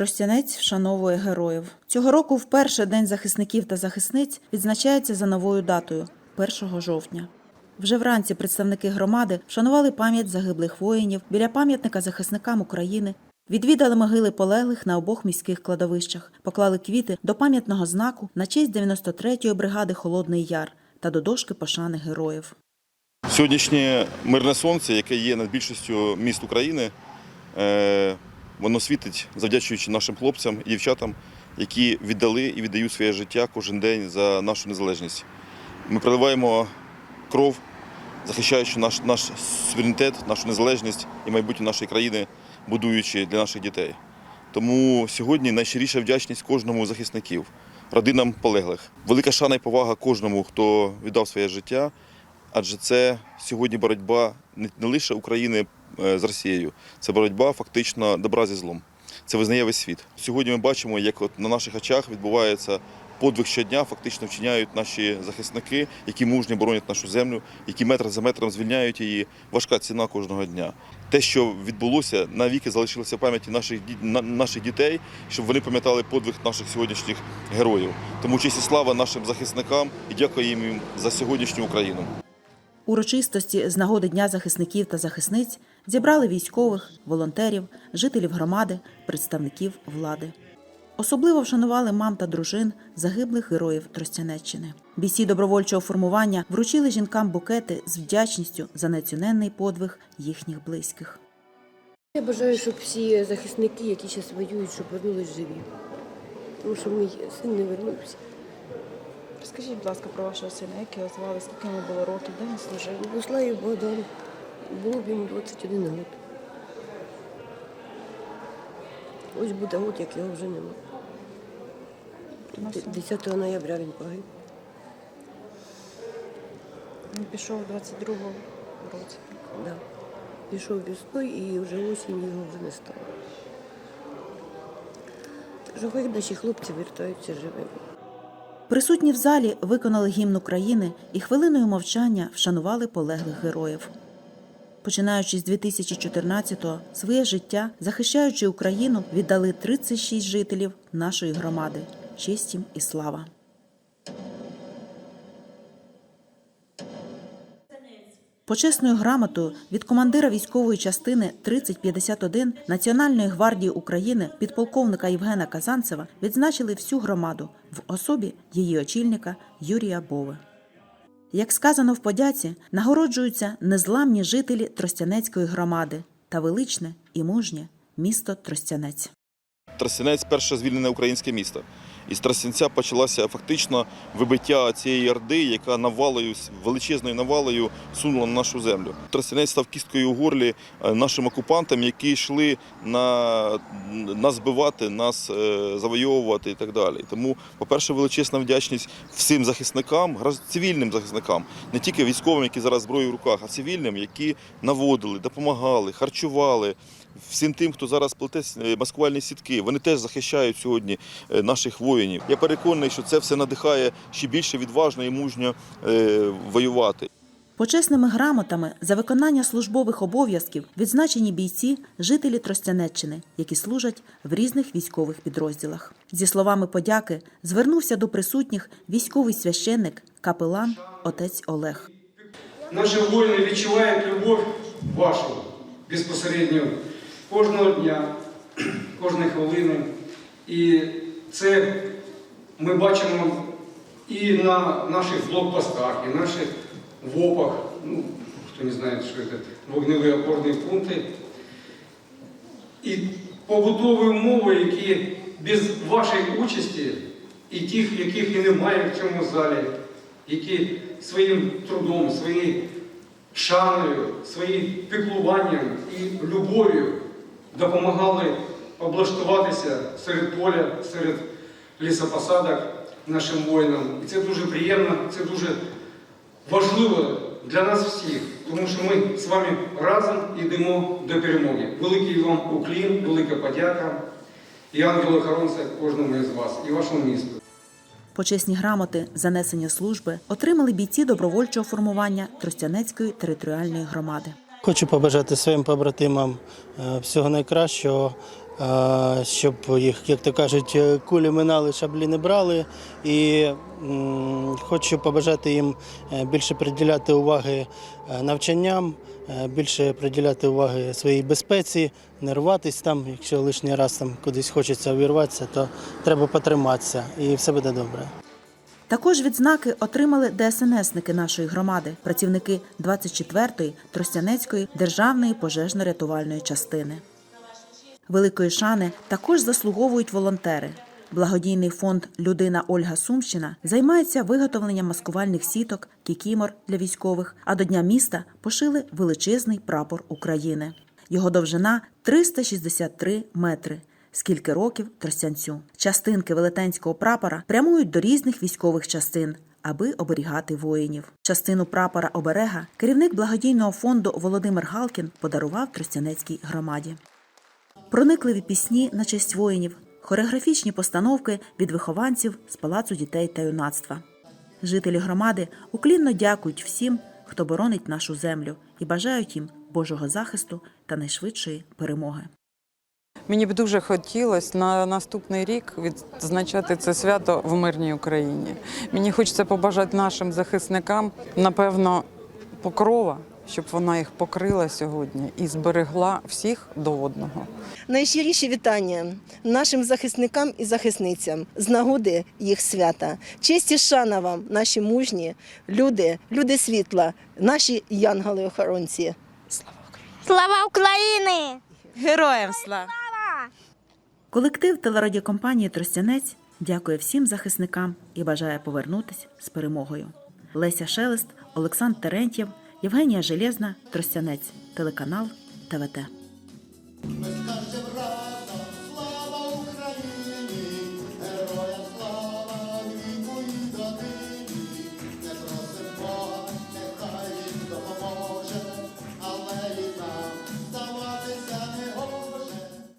Тростянець вшановує героїв. Цього року вперше День захисників та захисниць відзначається за новою датою 1 жовтня. Вже вранці представники громади вшанували пам'ять загиблих воїнів біля пам'ятника захисникам України, відвідали могили полеглих на обох міських кладовищах, поклали квіти до пам'ятного знаку на честь 93-ї бригади Холодний Яр та до дошки пошани героїв. Сьогоднішнє мирне сонце, яке є над більшістю міст України, е, воно світить, завдячуючи нашим хлопцям і дівчатам, які віддали і віддають своє життя кожен день за нашу незалежність. Ми проливаємо кров, захищаючи наш, наш суверенітет, нашу незалежність і майбутнє нашої країни, будуючи для наших дітей. Тому сьогодні найщиріша вдячність кожному захисників, родинам полеглих. Велика шана і повага кожному, хто віддав своє життя. Адже це сьогодні боротьба не лише України з Росією, це боротьба фактично добра зі злом. Це визнає весь світ. Сьогодні ми бачимо, як от на наших очах відбувається подвиг щодня, фактично вчиняють наші захисники, які мужньо боронять нашу землю, які метр за метром звільняють її. Важка ціна кожного дня. Те, що відбулося, навіки залишилося в пам'яті наших наших дітей, щоб вони пам'ятали подвиг наших сьогоднішніх героїв. Тому честь і слава нашим захисникам і дякуємо їм за сьогоднішню Україну. Урочистості з нагоди Дня захисників та захисниць зібрали військових, волонтерів, жителів громади, представників влади. Особливо вшанували мам та дружин загиблих героїв Тростянеччини. Бійці добровольчого формування вручили жінкам букети з вдячністю за неоціненний подвиг їхніх близьких. Я бажаю, щоб всі захисники, які зараз воюють, щоб вернулись живі. Тому що мій син не вернувся. Розкажіть, будь ласка, про вашого сина, як його звали, скільки йому було років, де він служив? Буслаєв Богдан, було б йому 21 год. Ось буде год, як його вже нема. Ну, Д- все. 10 ноября він погиб. Він пішов у 22-му році. Да. Пішов весною і вже осінь його вже не стало. Що хай наші хлопці вертаються живими. Присутні в залі виконали гімн України і хвилиною мовчання вшанували полеглих героїв. Починаючи з 2014-го, своє життя, захищаючи Україну, віддали 36 жителів нашої громади. Честь їм і слава. Почесною грамотою від командира військової частини 3051 Національної гвардії України підполковника Євгена Казанцева відзначили всю громаду в особі її очільника Юрія Бови. Як сказано в подяці, нагороджуються незламні жителі Тростянецької громади та величне і мужнє місто Тростянець. Тростянець перше звільнене українське місто. І з Тростянця почалося фактично вибиття цієї орди, яка навалою, величезною навалою сунула на нашу землю. Тростянець став кісткою у горлі е, нашим окупантам, які йшли на нас збивати, нас е, завойовувати і так далі. Тому, по-перше, величезна вдячність всім захисникам, цивільним захисникам, не тільки військовим, які зараз зброю в руках, а цивільним, які наводили, допомагали, харчували. Всім тим, хто зараз плете е, маскувальні сітки, вони теж захищають сьогодні е, наших воїнів. Я переконаний, що це все надихає ще більше відважно і мужньо е, воювати. Почесними грамотами за виконання службових обов'язків відзначені бійці, жителі Тростянеччини, які служать в різних військових підрозділах. Зі словами подяки звернувся до присутніх військовий священник, капелан отець Олег. Наші воїни відчувають любов вашу безпосередньо кожного дня, кожної хвилини. І це ми бачимо і на наших блокпостах, і наших ВОПах, ну, хто не знає, що це, вогневі опорні пункти. І побутові умови, які без вашої участі, і тих, яких і немає в цьому залі, які своїм трудом, своєю шаною, своїм піклуванням і любов'ю допомагали облаштуватися серед поля, серед лісопосадок нашим воїнам. І це дуже приємно, це дуже важливо для нас всіх, тому що ми з вами разом йдемо до перемоги. Великий вам уклін, велика подяка і ангел-охоронця кожному із вас і вашому місту. Почесні грамоти за несення служби отримали бійці добровольчого формування Тростянецької територіальної громади. Хочу побажати своїм побратимам е, всього найкращого, е, щоб їх, як то кажуть, е, кулі минали, шаблі не брали. І хочу побажати їм більше приділяти уваги навчанням, більше приділяти уваги своїй безпеці, не рватись там. Якщо лишній раз там кудись хочеться увірватися, то треба потриматися і все буде добре. Також відзнаки отримали ДСНСники нашої громади, працівники 24-ї Тростянецької державної пожежно-рятувальної частини. Великої шани також заслуговують волонтери. Благодійний фонд Людина Ольга Сумщина займається виготовленням маскувальних сіток, кікімор для військових, а до Дня міста пошили величезний прапор України. Його довжина 363 метри. Скільки років тростянцю. Частинки велетенського прапора прямують до різних військових частин, аби оберігати воїнів. Частину прапора оберега керівник благодійного фонду Володимир Галкін подарував Тростянецькій громаді. Проникливі пісні на честь воїнів, хореографічні постановки від вихованців з палацу дітей та юнацтва. Жителі громади уклінно дякують всім, хто боронить нашу землю, і бажають їм Божого захисту та найшвидшої перемоги. Мені б дуже хотілося на наступний рік відзначати це свято в мирній Україні. Мені хочеться побажати нашим захисникам, напевно, покрова, щоб вона їх покрила сьогодні і зберегла всіх до одного. Найщиріші вітання нашим захисникам і захисницям з нагоди їх свята. Честь і шана вам, наші мужні люди, люди світла, наші янголи-охоронці. Слава Україні! Слава Україні! Героям слава! Колектив телерадіокомпанії Тростянець дякує всім захисникам і бажає повернутись з перемогою. Леся Шелест, Олександр Терентєв, Євгенія Железна, Тростянець, телеканал ТВТ.